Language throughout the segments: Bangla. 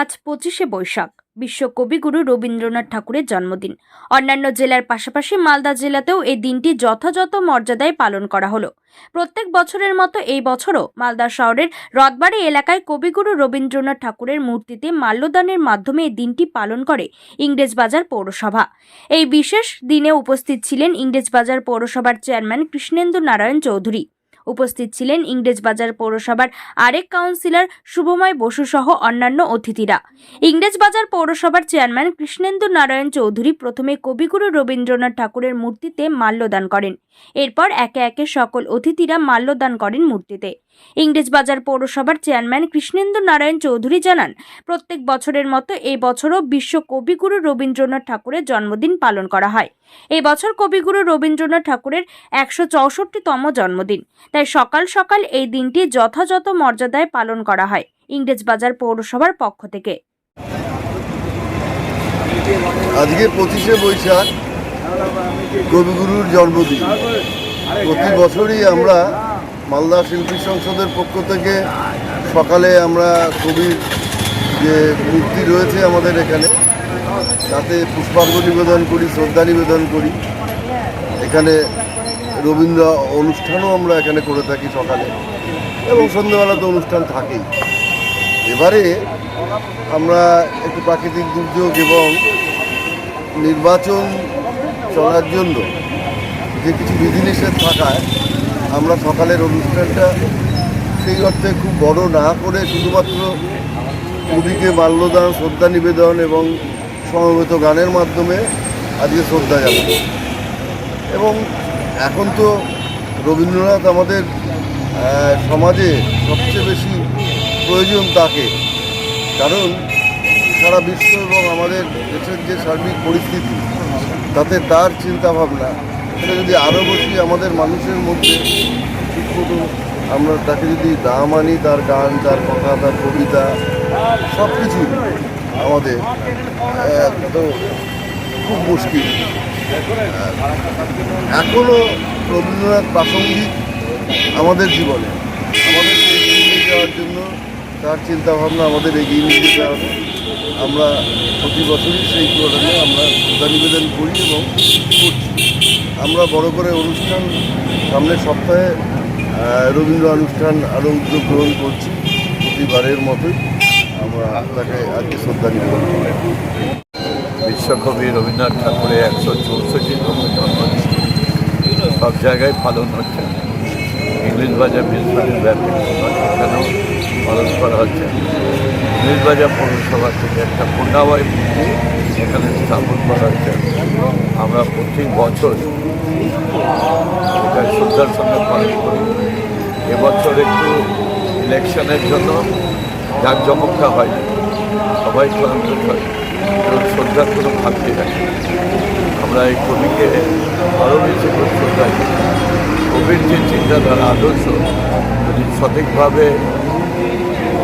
আজ পঁচিশে বৈশাখ। বিশ্ব কবিগুরু রবীন্দ্রনাথ ঠাকুরের জন্মদিন। অন্যান্য জেলার পাশাপাশি মালদা জেলাতেও এই দিনটি যথাযথ মর্যাদায় পালন করা হলো। প্রত্যেক বছরের মতো এই বছরও মালদা শহরের রথবাড়ি এলাকায় কবিগুরু রবীন্দ্রনাথ ঠাকুরের মূর্তিতে মাল্যদানের মাধ্যমে এই দিনটি পালন করে ইংরেজবাজার পৌরসভা। এই বিশেষ দিনে উপস্থিত ছিলেন ইংরেজবাজার পৌরসভার চেয়ারম্যান কৃষ্ণেন্দু নারায়ণ চৌধুরী। উপস্থিত ছিলেন ইংরেজবাজার পৌরসভার আরেক কাউন্সিলর শুভময় বসু সহ অন্যান্য অতিথিরা। ইংরেজবাজার পৌরসভার চেয়ারম্যান কৃষ্ণেন্দু নারায়ণ চৌধুরী প্রথমে কবিগুরু রবীন্দ্রনাথ ঠাকুরের মূর্তিতে মাল্যদান করেন। এরপর একে একে সকল অতিথিরা মাল্যদান করেন মূর্তিতে। ইংরেজবাজার পৌরসভার চেয়ারম্যান কৃষ্ণেন্দু নারায়ণ চৌধুরী জানান, প্রত্যেক বছরের মতো এই বছরও বিশ্ব কবিগুরু রবীন্দ্রনাথ ঠাকুরের জন্মদিন পালন করা হয়। এই বছর কবিগুরু রবীন্দ্রনাথ ঠাকুরের একশো চৌষট্টিতম জন্মদিন। তাই সকাল সকাল এই দিনটি যথাযথ মর্যাদায় পালন করা হয় ইংরেজবাজার পৌরসভার পক্ষ থেকে। আজকে পঁচিশে বৈশাখ, কবিগুরুর জন্মদিন। প্রতি বছরই আমরা মালদা শিল্পী সংসদের পক্ষ থেকে সকালে আমরা কবির যে মূর্তি রয়েছে আমাদের এখানে, তাতে পুষ্পার্ঘ নিবেদন করি, শ্রদ্ধা নিবেদন করি। এখানে রবীন্দ্র অনুষ্ঠানও আমরা এখানে করে থাকি সকালে। এবং সন্ধ্যেবেলা তো অনুষ্ঠান থাকেই। এবারে আমরা একটু প্রাকৃতিক দুর্যোগ এবং নির্বাচন চলার জন্য যে কিছু বিধিনিষেধ থাকায় আমরা সকালের অনুষ্ঠানটা সেই অর্থে খুব বড় না করে শুধুমাত্র কবিকে মাল্যদান, শ্রদ্ধা নিবেদন এবং সমবেত গানের মাধ্যমে আজকে শ্রদ্ধা জানাব এবং এখন তো রবীন্দ্রনাথ আমাদের সমাজে সবচেয়ে বেশি প্রয়োজন তাকে। কারণ সারা বিশ্ব এবং আমাদের দেশের যে সার্বিক পরিস্থিতি, তাতে তার চিন্তা ভাবনা সেটা যদি আরও বেশি আমাদের মানুষের মধ্যে, ঠিক আমরা তাকে যদি না মানি, তার গান, তার কথা, তার কবিতা সব কিছুই আমাদের তো খুব মুশকিল। এখনও রবীন্দ্রনাথ প্রাসঙ্গিক আমাদের জীবনে। আমাদের এগিয়ে নিয়ে যাওয়ার জন্য তার চিন্তাভাবনা আমাদের এগিয়ে নিয়ে যেতে হবে। আমরা প্রতি বছরই সেই কারণে আমরা শ্রদ্ধা নিবেদন করি এবং করছি। আমরা বড় করে অনুষ্ঠান সামনের সপ্তাহে রবীন্দ্র অনুষ্ঠান আরও উদ্যোগ গ্রহণ করছি। প্রতিবারের মতোই আমরা তাকে আজকে শ্রদ্ধা নিবেদন করি। বিশ্বকবি রবীন্দ্রনাথ ঠাকুরের একশো চৌষট্টিতম জন্মদিন। সব জায়গায় পালন হচ্ছে। ইংলিশ বাজার মিউনিসিপ্যালিটি ব্যাপী এখানেও পালন করা হচ্ছে। ইংলিশ বাজার পৌরসভা থেকে একটা পূর্ণাবয় মূর্তি এখানে স্থাপন করা হচ্ছে। আমরা প্রতি বছর এটা শ্রদ্ধার সঙ্গে পালন করি। এবছর একটু ইলেকশনের জন্য জাঁকজমকটা হয় সবাই ক্লান্ত হয়। শ্রদ্ধার কোনো ঘাটতি রাখে আমরা এই কবিকে আরও বেশি করে শ্রদ্ধা কবির যে চিন্তাধারা, আদর্শ, যদি সঠিকভাবে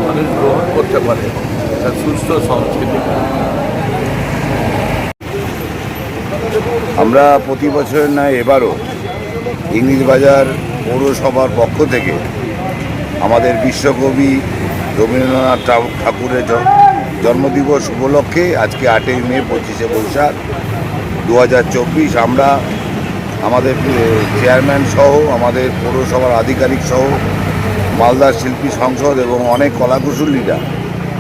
মানুষ গ্রহণ করতে পারে একটা সুস্থ সংস্কৃতি। আমরা প্রতি বছরের নয় এবারও ইংলিশ বাজার পৌরসভার পক্ষ থেকে আমাদের বিশ্বকবি রবীন্দ্রনাথ ঠাকুরের জন্মদিবস উপলক্ষে আজকে আটই মে পঁচিশে বৈশাখ দুহাজার চব্বিশ আমরা আমাদের চেয়ারম্যান সহ আমাদের পৌরসভার আধিকারিক সহ মালদার শিল্পী সংসদ এবং অনেক কলাকুশলীরা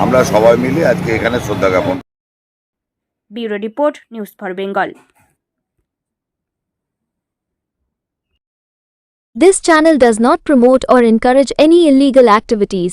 আমরা সবাই মিলে আজকে এখানে শ্রদ্ধা জ্ঞাপন bureau report news for Bengal This channel does not promote or encourage any illegal activities.